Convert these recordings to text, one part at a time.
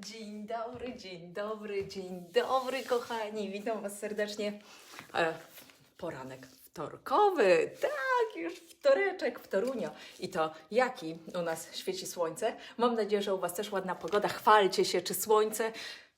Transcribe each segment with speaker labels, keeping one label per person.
Speaker 1: Dzień dobry, dzień dobry, dzień dobry, kochani. Witam Was serdecznie. E, poranek wtorkowy, tak, już wtoreczek w Torunio. I to jaki u nas świeci słońce. Mam nadzieję, że u Was też ładna pogoda. Chwalcie się, czy słońce.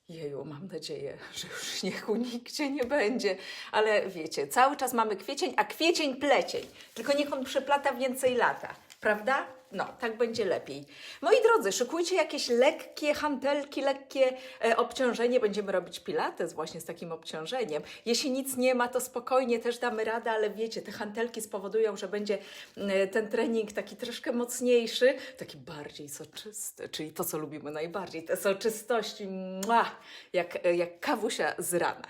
Speaker 1: Jeju, mam nadzieję, że już śniegu nigdzie nie będzie. Ale wiecie, cały czas mamy kwiecień, a kwiecień plecień. Tylko niech on przeplata więcej lata. Prawda? No, tak będzie lepiej. Moi drodzy, szykujcie jakieś lekkie hantelki, lekkie e, obciążenie. Będziemy robić pilates właśnie z takim obciążeniem. Jeśli nic nie ma, to spokojnie też damy radę, ale wiecie, te hantelki spowodują, że będzie e, ten trening taki troszkę mocniejszy, taki bardziej soczysty, czyli to, co lubimy najbardziej, te soczystości, mua, jak, e, jak kawusia z rana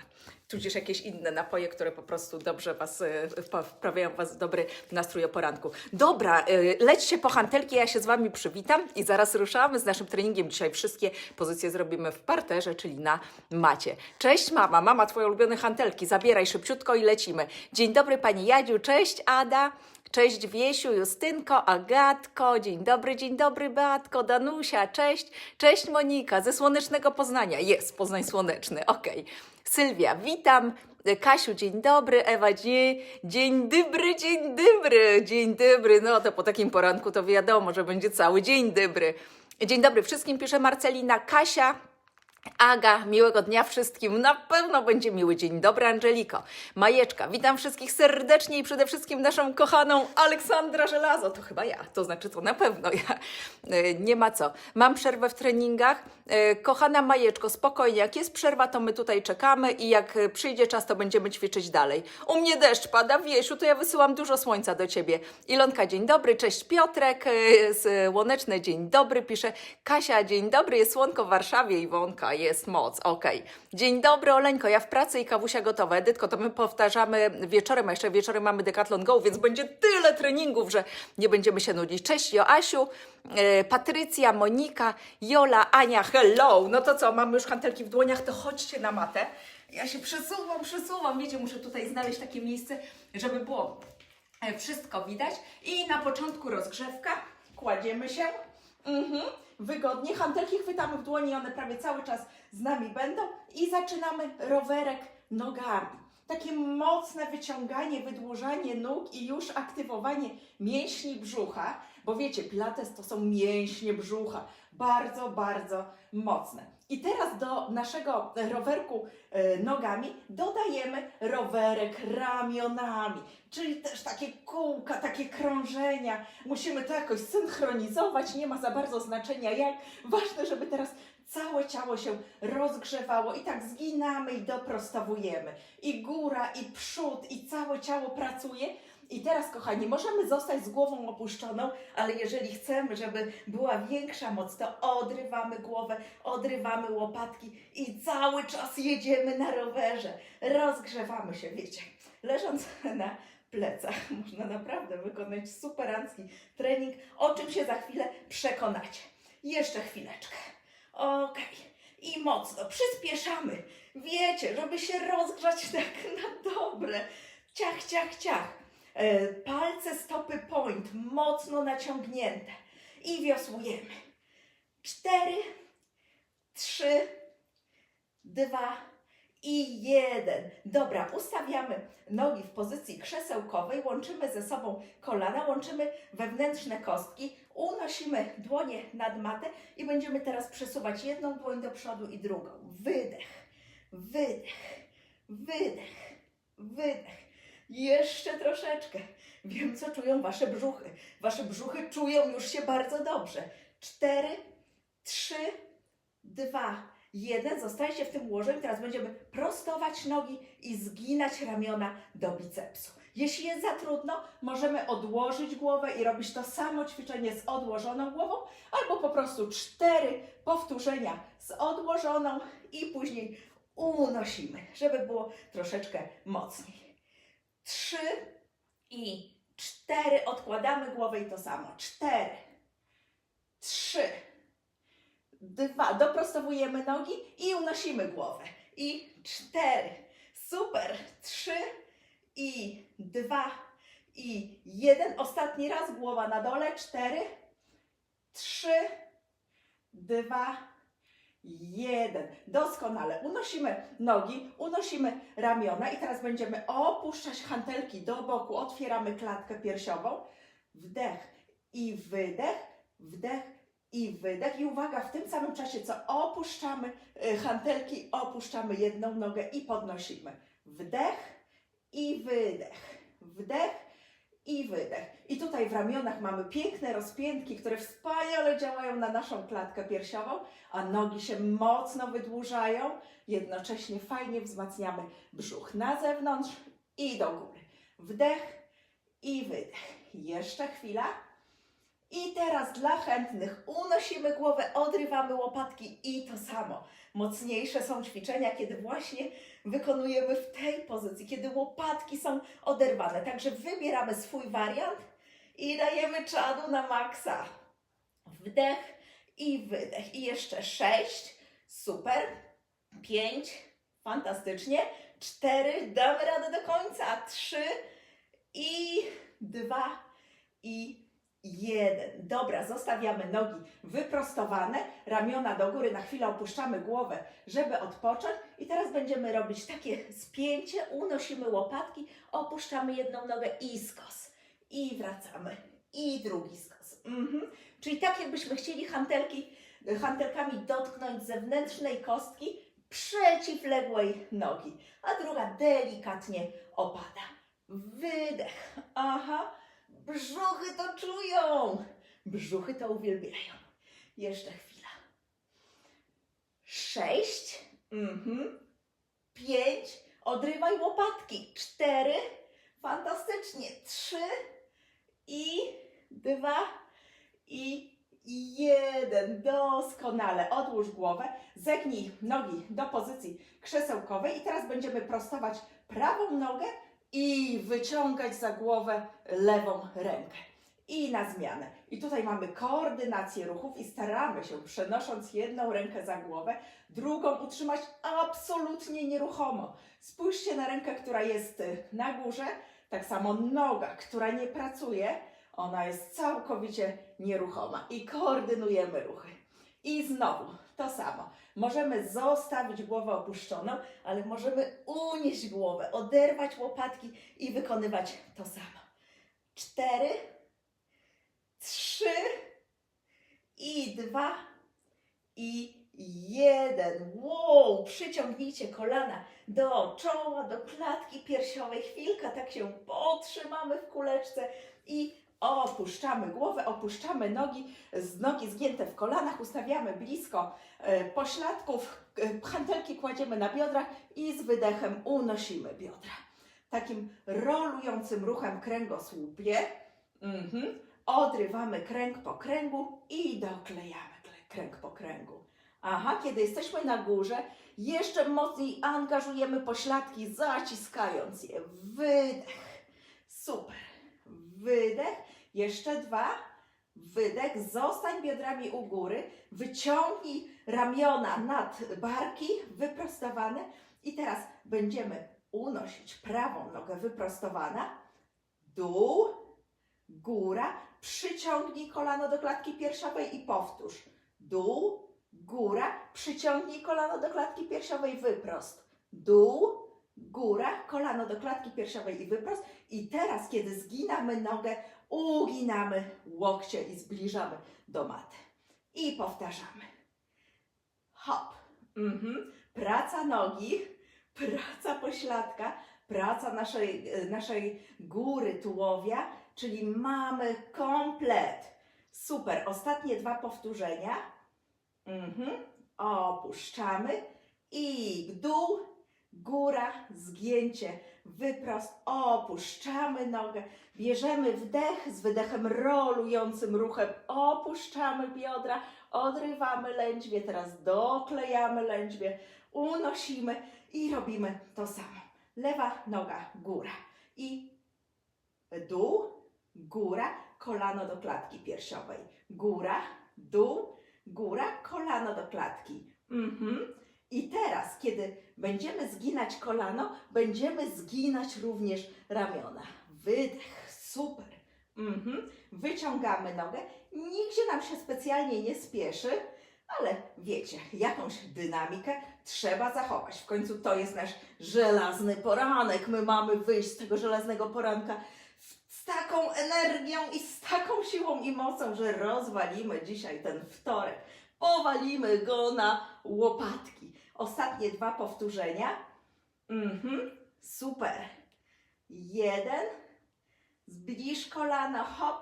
Speaker 1: tudzież jakieś inne napoje, które po prostu dobrze Was, e, wprawiają Was w dobry nastrój o poranku. Dobra, e, lećcie po hantelki, ja się z Wami przywitam i zaraz ruszamy z naszym treningiem. Dzisiaj wszystkie pozycje zrobimy w parterze, czyli na macie. Cześć mama, mama Twoje ulubione hantelki, zabieraj szybciutko i lecimy. Dzień dobry Pani Jadziu, cześć Ada. Cześć Wiesiu, Justynko, Agatko, dzień dobry, dzień dobry Beatko, Danusia, cześć, cześć Monika ze Słonecznego Poznania, jest Poznań Słoneczny, okej. Sylwia, witam, Kasiu, dzień dobry, Ewa, dzień, dzień dobry, dzień dobry, dzień dobry, no to po takim poranku to wiadomo, że będzie cały dzień dobry. Dzień dobry wszystkim, pisze Marcelina, Kasia, Aga, miłego dnia wszystkim. Na pewno będzie miły dzień. Dobry, Angeliko. Majeczka, witam wszystkich serdecznie i przede wszystkim naszą kochaną Aleksandra Żelazo. To chyba ja, to znaczy to na pewno ja. E, Nie ma co. Mam przerwę w treningach. E, Kochana Majeczko, spokojnie, jak jest przerwa, to my tutaj czekamy i jak przyjdzie czas, to będziemy ćwiczyć dalej. U mnie deszcz pada, Wiesiu, to ja wysyłam dużo słońca do Ciebie. Ilonka, dzień dobry, cześć Piotrek, e, z Łoneczne, dzień dobry, pisze Kasia, dzień dobry, jest słonko w Warszawie, Iwonka, jest moc, okej. Dzień dobry, Oleńko, ja w pracy i kawusia gotowa. Edytko, to my powtarzamy wieczorem, a jeszcze wieczorem mamy Decathlon Go, więc będzie tyle treningów, że nie będziemy się nudzić. Cześć Joasiu, e, Patrycja, Monika, Jola, Ania, hello. No to co, mamy już hantelki w dłoniach, to chodźcie na matę. Ja się przesuwam, przesuwam, wiecie, muszę tutaj znaleźć takie miejsce, żeby było e, wszystko widać. I na początku rozgrzewka, kładziemy się. Mhm. Wygodnie. Hantelki chwytamy w dłoni, one prawie cały czas z nami będą. I zaczynamy rowerek nogami. Takie mocne wyciąganie, wydłużanie nóg i już aktywowanie mięśni brzucha, bo wiecie, pilates to są mięśnie brzucha. Bardzo, bardzo mocne. I teraz do naszego rowerku e, nogami dodajemy rowerek ramionami, czyli też takie kółka, takie krążenia. Musimy to jakoś synchronizować, nie ma za bardzo znaczenia jak. Ważne, żeby teraz całe ciało się rozgrzewało i tak zginamy i doprostowujemy. I góra, i przód, i całe ciało pracuje. I teraz, kochani, możemy zostać z głową opuszczoną, ale jeżeli chcemy, żeby była większa moc, to odrywamy głowę, odrywamy łopatki i cały czas jedziemy na rowerze. Rozgrzewamy się, wiecie. Leżąc na plecach można naprawdę wykonać superancki trening, o czym się za chwilę przekonacie. Jeszcze chwileczkę. Okej. I mocno przyspieszamy. Wiecie, żeby się rozgrzać tak na dobre. Ciach, ciach, ciach. E, Palce stopy point mocno naciągnięte. I wiosłujemy. Cztery, trzy, dwa i jeden. Dobra, ustawiamy nogi w pozycji krzesełkowej, łączymy ze sobą kolana, łączymy wewnętrzne kostki, unosimy dłonie nad matę i będziemy teraz przesuwać jedną dłoń do przodu i drugą. Wydech, wydech, wydech, wydech. Jeszcze troszeczkę. Wiem, co czują Wasze brzuchy. Wasze brzuchy czują już się bardzo dobrze. Cztery, trzy, dwa, jeden. Zostajcie w tym łożu i teraz będziemy prostować nogi i zginać ramiona do bicepsu. Jeśli jest za trudno, możemy odłożyć głowę i robić to samo ćwiczenie z odłożoną głową, albo po prostu cztery powtórzenia z odłożoną i później unosimy, żeby było troszeczkę mocniej. Trzy i cztery. Odkładamy głowę i to samo. Cztery, trzy, dwa. Doprostowujemy nogi i unosimy głowę. I cztery. Super. Trzy i dwa i jeden. Ostatni raz głowa na dole. Cztery, trzy, dwa jeden. Doskonale. Unosimy nogi, unosimy ramiona i teraz będziemy opuszczać hantelki do boku. Otwieramy klatkę piersiową. Wdech i wydech, wdech i wydech. I uwaga, w tym samym czasie, co opuszczamy y, hantelki, opuszczamy jedną nogę i podnosimy. Wdech i wydech. Wdech i wydech. I tutaj w ramionach mamy piękne rozpiętki, które wspaniale działają na naszą klatkę piersiową, a nogi się mocno wydłużają. Jednocześnie fajnie wzmacniamy brzuch na zewnątrz i do góry. Wdech i wydech. Jeszcze chwila. I teraz dla chętnych unosimy głowę, odrywamy łopatki i to samo. Mocniejsze są ćwiczenia, kiedy właśnie wykonujemy w tej pozycji, kiedy łopatki są oderwane. Także wybieramy swój wariant i dajemy czadu na maksa. Wdech i wydech. I jeszcze sześć. Super. Pięć. Fantastycznie. Cztery. Damy radę do końca. Trzy. I dwa. I jeden. Dobra, zostawiamy nogi wyprostowane, ramiona do góry, na chwilę opuszczamy głowę, żeby odpocząć i teraz będziemy robić takie spięcie, unosimy łopatki, opuszczamy jedną nogę i skos. I wracamy. I drugi skos. Mhm. Czyli tak jakbyśmy chcieli hantelki, hantelkami dotknąć zewnętrznej kostki przeciwległej nogi, a druga delikatnie opada. Wydech. Aha. Brzuchy to czują. Brzuchy to uwielbiają. Jeszcze chwila. Sześć. Mhm. Pięć. Odrywaj łopatki. Cztery. Fantastycznie. Trzy. I dwa. I jeden. Doskonale. Odłóż głowę. Zegnij nogi do pozycji krzesełkowej. I teraz będziemy prostować prawą nogę i wyciągać za głowę lewą rękę. I na zmianę. I tutaj mamy koordynację ruchów i staramy się, przenosząc jedną rękę za głowę, drugą utrzymać absolutnie nieruchomo. Spójrzcie na rękę, która jest na górze, tak samo noga, która nie pracuje, ona jest całkowicie nieruchoma i koordynujemy ruchy. I znowu to samo. Możemy zostawić głowę opuszczoną, ale możemy unieść głowę, oderwać łopatki i wykonywać to samo. Cztery, trzy i dwa i jeden. Wow! Przyciągnijcie kolana do czoła, do klatki piersiowej. Chwilkę tak się potrzymamy w kuleczce i opuszczamy głowę, opuszczamy nogi, z nogi zgięte w kolanach, ustawiamy blisko e, pośladków, e, hantelki kładziemy na biodrach i z wydechem unosimy biodra. Takim rolującym ruchem kręgosłupie mhm. odrywamy kręg po kręgu i doklejamy kręg po kręgu. Aha, kiedy jesteśmy na górze, jeszcze mocniej angażujemy pośladki, zaciskając je. Wydech. Super. Wydech. Jeszcze dwa. Wydech. Zostań biodrami u góry. Wyciągnij ramiona nad barki, wyprostowane. I teraz będziemy unosić prawą nogę wyprostowana. Dół, góra. Przyciągnij kolano do klatki piersiowej i powtórz. Dół, góra. Przyciągnij kolano do klatki piersiowej, wyprost. Dół, góra, kolano do klatki piersiowej i wyprost. I teraz, kiedy zginamy nogę, uginamy łokcie i zbliżamy do maty. I powtarzamy. Hop. Mhm. Praca nogi, praca pośladka, praca naszej, naszej góry tułowia, czyli mamy komplet. Super. Ostatnie dwa powtórzenia. Mhm. Opuszczamy i dół, góra, zgięcie, wyprost, opuszczamy nogę, bierzemy wdech z wydechem rolującym ruchem, opuszczamy biodra, odrywamy lędźwie, teraz doklejamy lędźwie, unosimy i robimy to samo. Lewa noga, góra i dół, góra, kolano do klatki piersiowej, góra, dół, góra, kolano do klatki. Mhm. I teraz, kiedy będziemy zginać kolano, będziemy zginać również ramiona. Wydech, super. Mhm. Wyciągamy nogę. Nigdzie nam się specjalnie nie spieszy.
Speaker 2: ale wiecie, jakąś dynamikę trzeba zachować. W końcu to jest nasz żelazny poranek. My mamy wyjść z tego żelaznego poranka z taką energią i z taką siłą i mocą, że rozwalimy dzisiaj ten wtorek. Powalimy go na łopatki. Ostatnie dwa powtórzenia. Mhm, super. Jeden. Zbliż kolano, hop.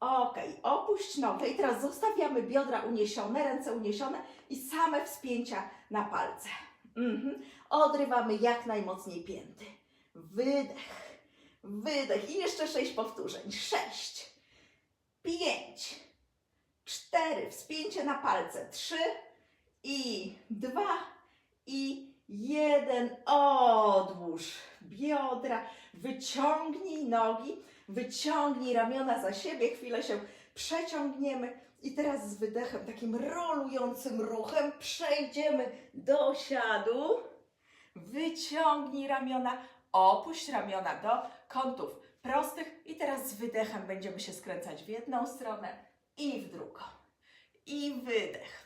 Speaker 2: Okej, opuść nogę i teraz zostawiamy biodra uniesione, ręce uniesione i same wspięcia na palce. Mhm. Odrywamy jak najmocniej pięty. Wydech, wydech i jeszcze sześć powtórzeń. Sześć, pięć, cztery, wspięcie na palce. Trzy i dwa i jeden. Odłóż biodra, wyciągnij nogi, wyciągnij ramiona za siebie, chwilę się przeciągniemy i teraz z wydechem, takim rolującym ruchem przejdziemy do siadu. Wyciągnij ramiona, opuść ramiona do kątów prostych i teraz z wydechem będziemy się skręcać w jedną stronę i w drugą. I wydech.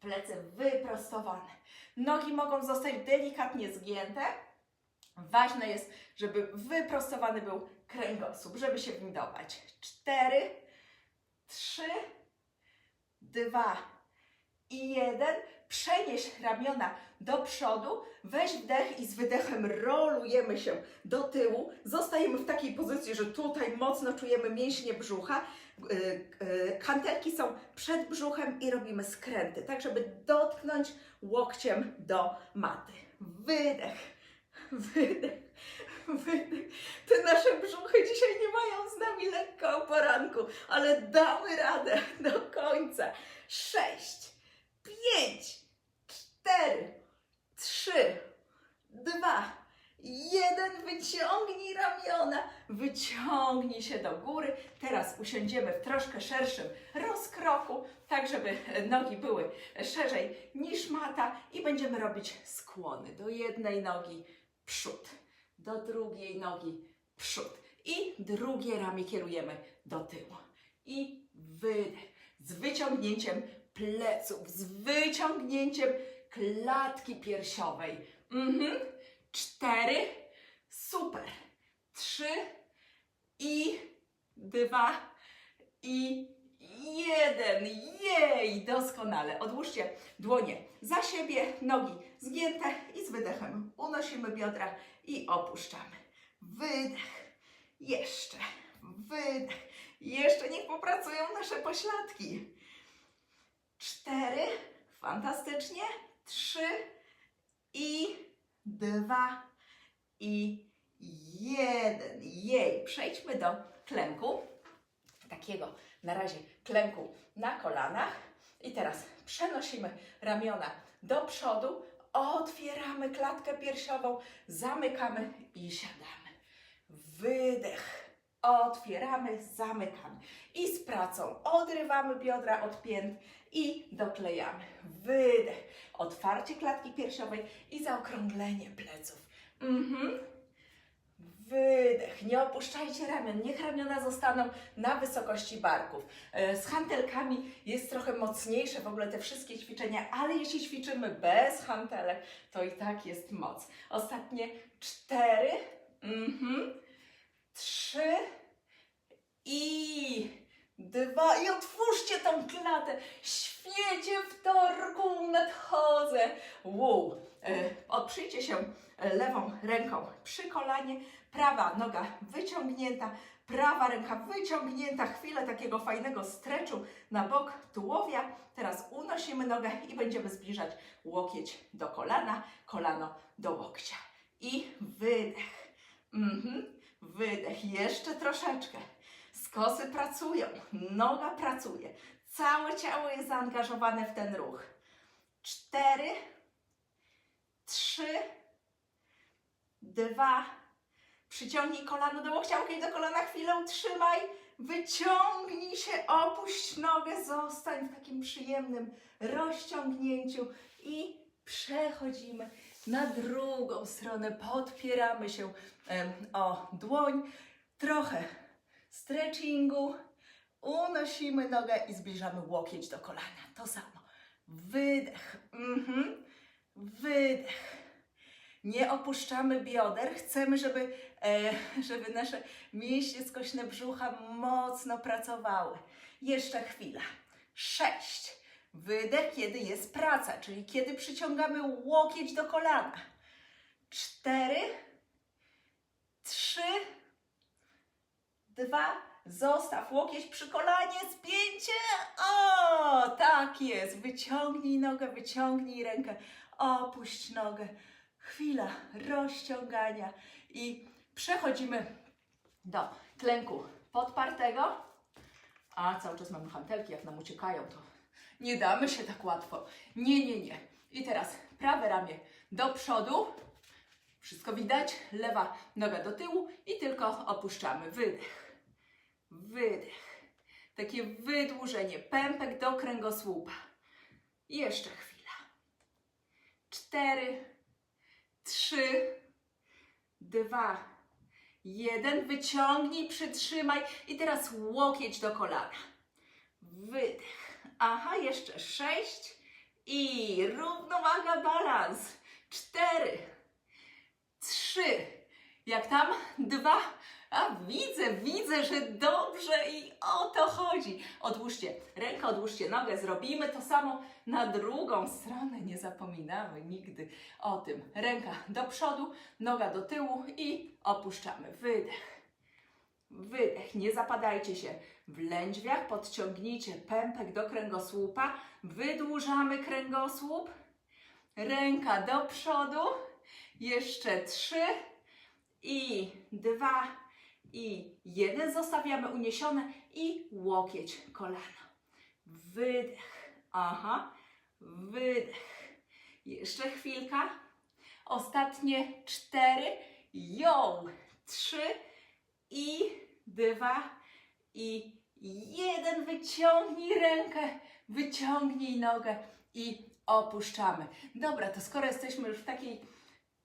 Speaker 2: Plecy wyprostowane. Nogi mogą zostać delikatnie zgięte. Ważne jest, żeby wyprostowany był kręgosłup, żeby się windować. Cztery, trzy, dwa i jeden. Przenieś ramiona do przodu, weź wdech i z wydechem rolujemy się do tyłu. Zostajemy w takiej pozycji, że tutaj mocno czujemy mięśnie brzucha. Y, y, Kantelki są przed brzuchem i robimy skręty, tak żeby dotknąć łokciem do maty. Wydech, wydech, wydech. Te nasze brzuchy dzisiaj nie mają z nami lekko o poranku, ale damy radę do końca. Sześć, pięć, cztery, trzy, dwa, jeden. Wyciągnij ramiona, wyciągnij się do góry. Teraz usiądziemy w troszkę szerszym rozkroku, tak żeby nogi były szerzej niż mata i będziemy robić skłony do jednej nogi przód, do drugiej nogi przód i drugie ramię kierujemy do tyłu i wydech z wyciągnięciem pleców, z wyciągnięciem klatki piersiowej. Mhm. Cztery, super. Trzy i dwa i jeden. Jej, doskonale. Odłóżcie dłonie za siebie, nogi zgięte i z wydechem unosimy biodra i opuszczamy. Wydech. Jeszcze. Wydech. Jeszcze niech popracują nasze pośladki. Cztery. Fantastycznie. Trzy i dwa i jeden. Jej. Przejdźmy do klęku. Takiego na razie klęku na kolanach. I teraz przenosimy ramiona do przodu, otwieramy klatkę piersiową, zamykamy i siadamy. Wydech. Otwieramy, zamykamy. I z pracą odrywamy biodra od pięt i doklejamy. Wydech. Otwarcie klatki piersiowej i zaokrąglenie pleców. Mhm. Wydech. Nie opuszczajcie ramion. Niech ramiona zostaną na wysokości barków. E, Z hantelkami jest trochę mocniejsze w ogóle te wszystkie ćwiczenia, ale jeśli ćwiczymy bez hantelek, to i tak jest moc. Ostatnie cztery, mhm, trzy i dwa. I otwórzcie tą klatę. Świecie wtorku nadchodzę. Wow. E, Oprzyjcie się lewą ręką przy kolanie, prawa noga wyciągnięta, prawa ręka wyciągnięta, chwilę takiego fajnego stretchu na bok tułowia. Teraz unosimy nogę i będziemy zbliżać łokieć do kolana, kolano do łokcia. I wydech. Mhm. Wydech. Jeszcze troszeczkę. Skosy pracują, noga pracuje, całe ciało jest zaangażowane w ten ruch. Cztery, trzy, dwa, przyciągnij kolano do łokcia, łokieć do kolana, chwilę trzymaj, wyciągnij się, opuść nogę, zostań w takim przyjemnym rozciągnięciu i przechodzimy na drugą stronę, podpieramy się o dłoń, trochę stretchingu, unosimy nogę i zbliżamy łokieć do kolana. To samo.
Speaker 1: wydech, mhm. wydech. Nie opuszczamy bioder, chcemy, żeby, e, żeby nasze mięśnie skośne brzucha mocno pracowały. Jeszcze chwila. Sześć. Wydech, kiedy jest praca, czyli kiedy przyciągamy łokieć do kolana. Cztery, trzy, dwa, zostaw łokieć przy kolanie, spięcie. O, tak jest. Wyciągnij nogę, wyciągnij rękę, opuść nogę. Chwila rozciągania i przechodzimy do klęku podpartego. A cały czas mamy hantelki, jak nam uciekają, to nie damy się tak łatwo. Nie, nie, nie. I teraz prawe ramię do przodu. Wszystko widać. Lewa noga do tyłu i tylko opuszczamy. Wydech. Wydech. Takie wydłużenie. Pępek do kręgosłupa. Jeszcze chwila. Cztery, trzy, dwa, jeden. Wyciągnij, przytrzymaj i teraz łokieć do kolana. Wydech. Aha, jeszcze sześć i równowaga, balans. Cztery, trzy, jak tam? Dwa. A widzę, widzę, że dobrze i o to chodzi. Odłóżcie rękę, odłóżcie nogę, zrobimy to samo na drugą stronę. Nie zapominamy nigdy o tym. Ręka do przodu, noga do tyłu i opuszczamy. Wydech. Wydech. Nie zapadajcie się w lędźwiach, podciągnijcie pępek do kręgosłupa, wydłużamy kręgosłup. Ręka do przodu. Jeszcze trzy i dwa i jeden. Zostawiamy uniesione i łokieć kolana. Wydech. Aha. Wydech. Jeszcze chwilka. Ostatnie cztery. Ją. Trzy i dwa i jeden. Wyciągnij rękę, wyciągnij nogę i opuszczamy. Dobra, to skoro jesteśmy już w takiej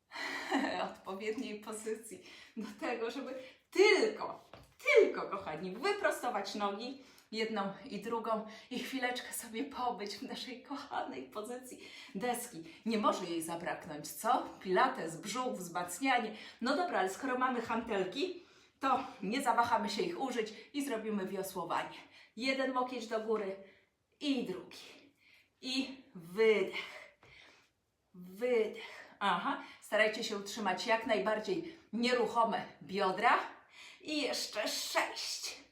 Speaker 1: odpowiedniej pozycji do tego, żeby tylko, tylko, kochani, wyprostować nogi, jedną i drugą i chwileczkę sobie pobyć w naszej kochanej pozycji deski. Nie może jej zabraknąć, co? Pilates, brzuch, wzmacnianie. No dobra, ale skoro mamy hantelki, to nie zawahamy się ich użyć i zrobimy wiosłowanie. Jeden łokieć do góry i drugi. I wydech. Wydech. Aha. Starajcie się utrzymać jak najbardziej nieruchome biodra. I jeszcze sześć.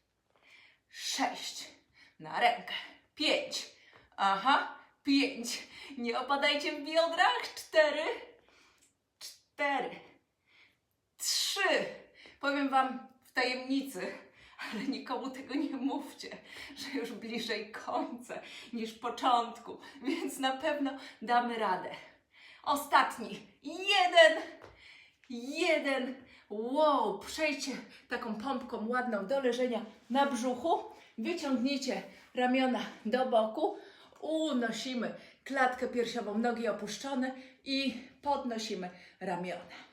Speaker 1: Sześć. Na rękę. Pięć. Aha. Pięć. Nie opadajcie w biodrach. Cztery. Cztery. Trzy. Powiem Wam w tajemnicy, ale nikomu tego nie mówcie, że już bliżej końca niż początku, więc na pewno damy radę. Ostatni. Jeden. Jeden. Wow, przejdźcie taką pompką ładną do leżenia na brzuchu. Wyciągnijcie ramiona do boku. Unosimy klatkę piersiową, nogi opuszczone i podnosimy ramiona.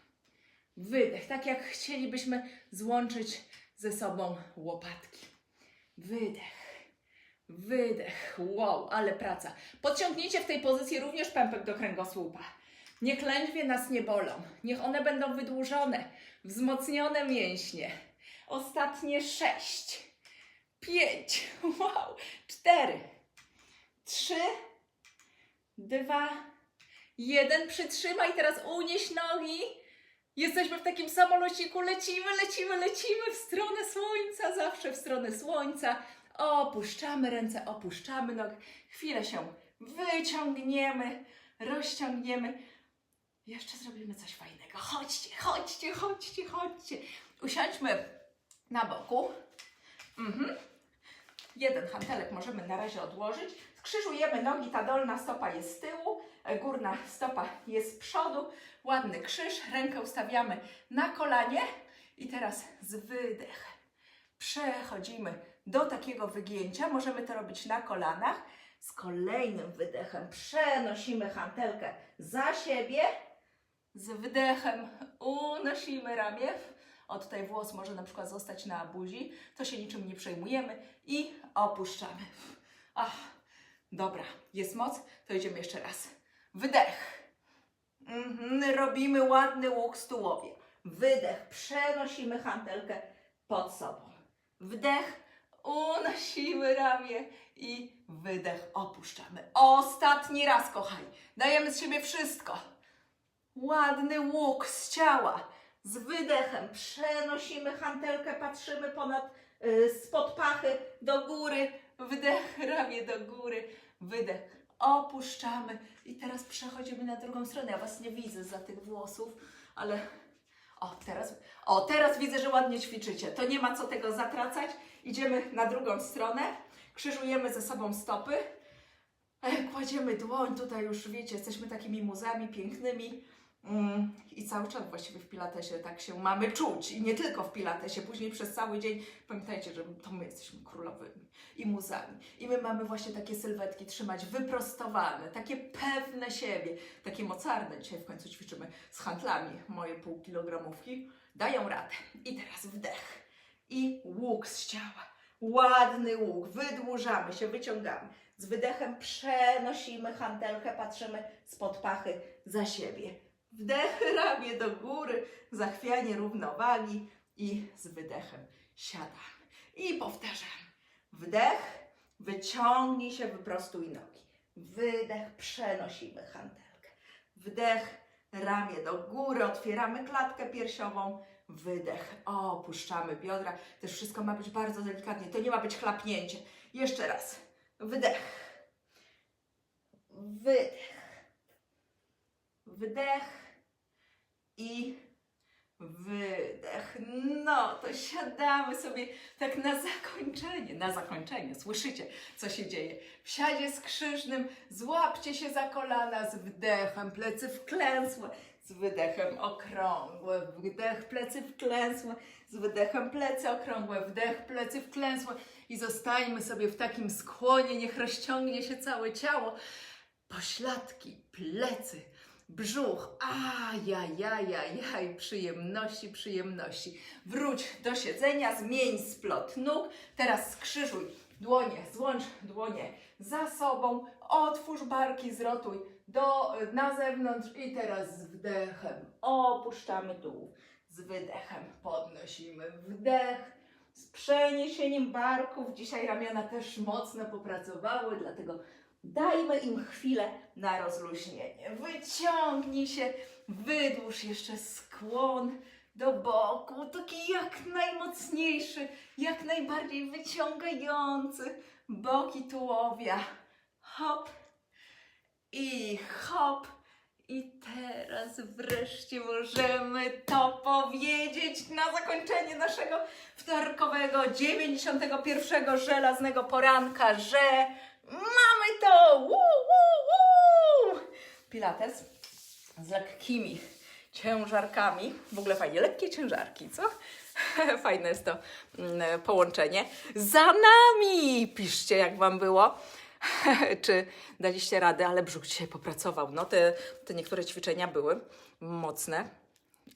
Speaker 1: Wydech, tak jak chcielibyśmy złączyć ze sobą łopatki. Wydech, wydech, wow, ale praca. Podciągnijcie w tej pozycji również pępek do kręgosłupa. Niech lędźwie nas nie bolą, niech one będą wydłużone, wzmocnione mięśnie. Ostatnie sześć, pięć, wow, cztery, trzy, dwa, jeden. Przytrzymaj, teraz unieś nogi. Jesteśmy w takim samolociku, lecimy, lecimy, lecimy w stronę słońca, zawsze w stronę słońca. Opuszczamy ręce, opuszczamy nogi. Chwilę się wyciągniemy, rozciągniemy. Jeszcze zrobimy coś fajnego. Chodźcie, chodźcie, chodźcie, chodźcie. Usiądźmy na boku. Mhm. Jeden hantelek możemy na razie odłożyć. Skrzyżujemy nogi, ta dolna stopa jest z tyłu, e, górna stopa jest z przodu. Ładny krzyż, rękę ustawiamy na kolanie i teraz z wydechem przechodzimy do takiego wygięcia. Możemy to robić na kolanach. Z kolejnym wydechem przenosimy hantelkę za siebie. Z wydechem unosimy ramię. O tutaj włos może na przykład zostać na buzi. To się niczym nie przejmujemy i opuszczamy. Ach, Dobra, jest moc, to idziemy jeszcze raz. Wdech. Mhm, robimy ładny łuk z tułowie.
Speaker 2: Wydech, przenosimy hantelkę pod sobą.
Speaker 1: Wdech, unosimy ramię i wydech, opuszczamy. Ostatni raz, kochani. Dajemy z siebie wszystko. Ładny łuk z ciała.
Speaker 2: Z wydechem przenosimy hantelkę, patrzymy ponad, y, spod pachy
Speaker 1: do góry, wdech, ramię do góry, wydech, opuszczamy i teraz przechodzimy na drugą stronę. Ja Was nie widzę za tych włosów, ale o teraz, o teraz widzę, że ładnie ćwiczycie. To nie ma co tego zatracać. Idziemy na drugą stronę, krzyżujemy ze sobą stopy, e, kładziemy dłoń, tutaj już wiecie, jesteśmy takimi muzami pięknymi. Mm, I cały czas właściwie w Pilatesie tak się mamy czuć. I nie tylko w Pilatesie, później przez cały dzień pamiętajcie, że to my jesteśmy królowymi i muzami. I my mamy właśnie takie sylwetki trzymać wyprostowane, takie pewne siebie, takie mocarne. Dzisiaj w końcu ćwiczymy z handlami moje półkilogramówki. Dają radę. I teraz wdech. I łuk z ciała.
Speaker 2: Ładny łuk, wydłużamy się, wyciągamy. Z wydechem przenosimy hantelkę, patrzymy spod pachy za siebie.
Speaker 1: Wdech, ramię do góry, zachwianie równowagi i z wydechem siadamy. I powtarzamy.
Speaker 2: Wdech, wyciągnij się, wyprostuj nogi. Wydech, przenosimy hantelkę.
Speaker 1: Wdech, ramię do góry, otwieramy klatkę piersiową. Wydech, opuszczamy biodra. Też wszystko ma być bardzo delikatnie. To nie ma być chlapnięcie. Jeszcze raz. Wdech,
Speaker 2: Wydech,
Speaker 1: wdech i wydech. No, to siadamy sobie tak na zakończenie. Na zakończenie. Słyszycie, co się dzieje? W siadzie skrzyżnym złapcie się za kolana z wdechem, plecy wklęsłe, z wydechem okrągłe, wdech, plecy wklęsłe, z wydechem plecy okrągłe, wdech, plecy wklęsłe i zostańmy sobie w takim skłonie, niech rozciągnie się całe ciało. Pośladki, plecy, brzuch, ajajajajaj, przyjemności, przyjemności. Wróć do siedzenia, zmień splot nóg, teraz skrzyżuj dłonie, złącz dłonie za sobą, otwórz barki, zrotuj do, na zewnątrz i teraz z wdechem opuszczamy dół, z wydechem podnosimy wdech, z przeniesieniem barków. Dzisiaj ramiona też mocno popracowały, dlatego
Speaker 2: dajmy im chwilę na rozluźnienie.
Speaker 1: Wyciągnij się, wydłuż jeszcze skłon do boku, taki jak najmocniejszy, jak najbardziej wyciągający boki tułowia. Hop i hop. I teraz wreszcie możemy to powiedzieć na zakończenie naszego wtorkowego 91 żelaznego poranka, że mamy to! Woo, woo, woo! Pilates z lekkimi ciężarkami. W ogóle fajnie, lekkie ciężarki, co? Fajne jest to mm, połączenie. Za nami! Piszcie, jak Wam było. Czy daliście radę, ale brzuch dzisiaj popracował. No, te, te niektóre ćwiczenia były mocne,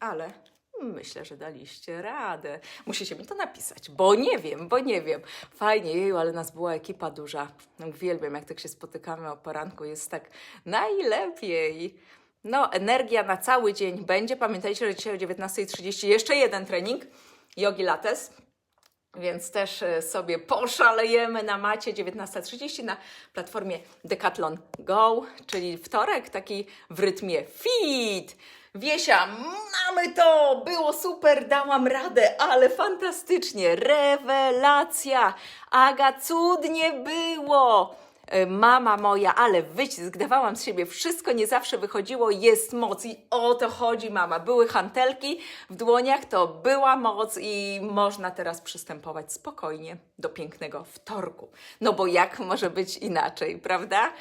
Speaker 1: ale myślę, że daliście radę. Musicie mi to napisać, bo nie wiem, bo nie wiem. Fajnie, jeju, ale nas była ekipa duża. Uwielbiam, jak tak się spotykamy o poranku, jest tak najlepiej. No, energia na cały dzień będzie. Pamiętajcie, że dzisiaj o 19.30 jeszcze jeden trening, jogi lattes. Więc też e, sobie poszalejemy na macie 19.30 na platformie Decathlon Go, czyli wtorek taki w rytmie fit. Wiesia, mamy to! Było super, dałam radę, ale fantastycznie, rewelacja! Aga, cudnie było! E, Mama moja, ale wycisk, dawałam z siebie wszystko, nie zawsze wychodziło, jest moc i o to chodzi mama. Były hantelki w dłoniach, to była moc i można teraz przystępować spokojnie do pięknego wtorku. No bo jak może być inaczej, prawda?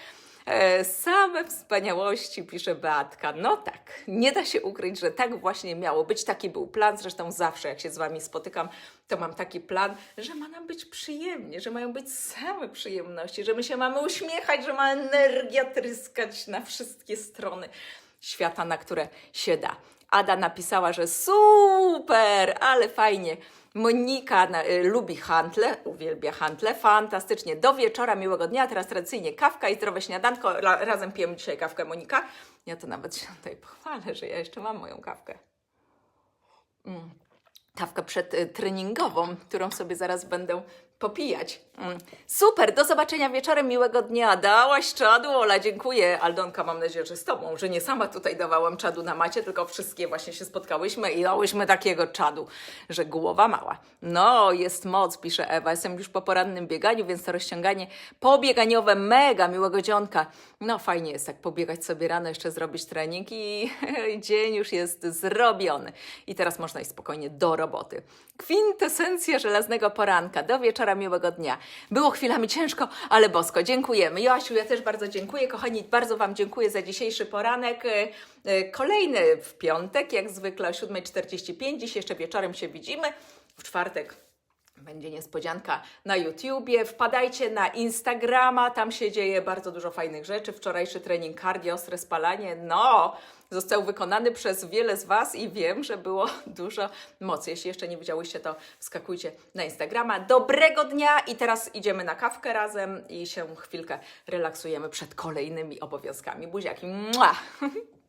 Speaker 1: E, Same wspaniałości, pisze Beatka. No tak, nie da się ukryć, że tak właśnie miało być. Taki był plan. Zresztą zawsze, jak się z Wami spotykam, to mam taki plan, że ma nam być przyjemnie, że mają być same przyjemności, że my się mamy uśmiechać, że ma energia tryskać na wszystkie strony świata, na które się da. Ada napisała, że super, ale fajnie. Monika y, lubi hantle, uwielbia hantle, fantastycznie. Do wieczora, miłego dnia, teraz tradycyjnie kawka i zdrowe śniadanko. Ra, razem pijemy dzisiaj kawkę, Monika. Ja to nawet się tutaj pochwalę, że ja jeszcze mam moją kawkę. Mm. Kawkę przedtreningową, którą sobie zaraz będę popijać. Mm. Super, do zobaczenia wieczorem, miłego dnia. Dałaś czadu, Ola, dziękuję. Aldonka, mam nadzieję, że z Tobą, że nie sama tutaj dawałam czadu na macie, tylko wszystkie właśnie się spotkałyśmy i dałyśmy takiego czadu, że głowa mała. No, jest moc, pisze Ewa. Jestem już po porannym bieganiu, więc to rozciąganie pobieganiowe, mega miłego dzionka. No, fajnie jest tak pobiegać sobie rano, jeszcze zrobić trening i dzień już jest zrobiony. I teraz można iść spokojnie do roboty. Kwintesencja żelaznego poranka. Do wieczora miłego dnia. Było chwilami ciężko, ale bosko. Dziękujemy. Joasiu, ja też bardzo dziękuję. Kochani, bardzo Wam dziękuję za dzisiejszy poranek. E, e, Kolejny w piątek, jak zwykle o 7.45. Dziś jeszcze wieczorem się widzimy. W czwartek będzie niespodzianka na YouTubie. Wpadajcie na Instagrama, tam się dzieje bardzo dużo fajnych rzeczy. Wczorajszy trening cardio, ostre spalanie, no, został wykonany przez wiele z Was i wiem, że było dużo mocy. Jeśli jeszcze nie widziałyście, to wskakujcie na Instagrama. Dobrego dnia i teraz idziemy na kawkę razem i się chwilkę relaksujemy przed kolejnymi obowiązkami. Buziaki, mua!